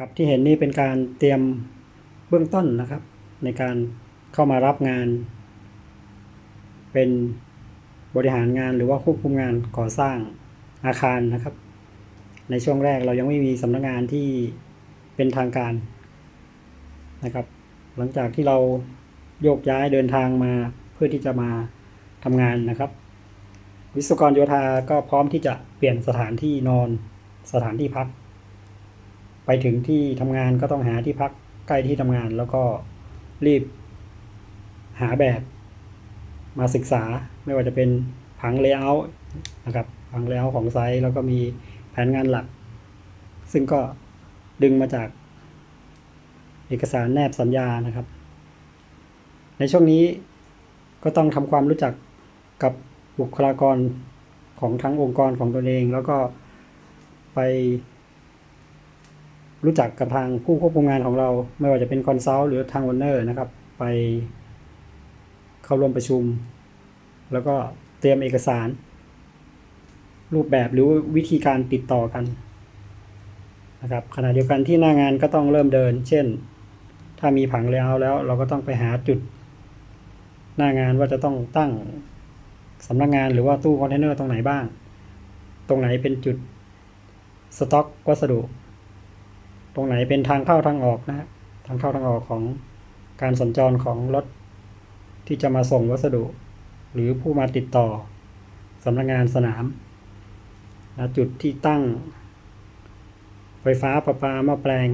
ครับที่เห็นนี่เป็นการเตรียมเบื้องต้นนะครับ ในการเข้ามารับงาน เป็นบริหารงานหรือว่าควบคุมงานก่อสร้างอาคารนะครับ ในช่วงแรกเรายังไม่มีสำนักงานที่เป็นทางการนะครับ หลังจากที่เราโยกย้ายเดินทางมาเพื่อที่จะมาทำงานนะครับ วิศวกรโยธาก็พร้อมที่จะเปลี่ยนสถานที่นอนสถานที่พัก ไปถึงที่ทำงานก็ต้องหาที่พักใกล้ที่ทำงาน แล้วก็รีบหาแบบมาศึกษาไม่ว่าจะเป็นผังเลเยอร์นะครับผังเลเยอร์ของไซต์แล้วก็มีแผนงานหลัก ซึ่งก็ดึงมาจากเอกสารแนบสัญญานะครับ ในช่วงนี้ก็ต้องทำความรู้จักกับบุคลากรของทั้งองค์กรของตนเอง แล้วก็ไป รู้จักกับทางผู้ควบคุมงานของเรา ไม่ว่าจะเป็นคอนซัลท์หรือทางวันเนอร์นะครับ ไปเข้าร่วมประชุม แล้วก็เตรียมเอกสาร รูปแบบหรือวิธีการติดต่อกันนะครับขณะเดียวกันที่หน้างานก็ต้องเริ่มเดิน เช่น ถ้ามีผังเลเยอร์แล้วเราก็ต้องไปหาจุด หน้างานว่าจะต้องตั้งสำนักงานหรือว่าตู้คอนเทนเนอร์ตรงไหนบ้าง ตรงไหนเป็นจุดสต็อกวัสดุ ตรงไหนเป็นทางเข้าทางออกนะฮะทางเข้าทางออกของการสัญจรของรถที่จะมาส่งวัสดุ หรือผู้มาติดต่อสำนักงานสนามนะจุดที่ตั้ง ไฟฟ้าประปามาแปลง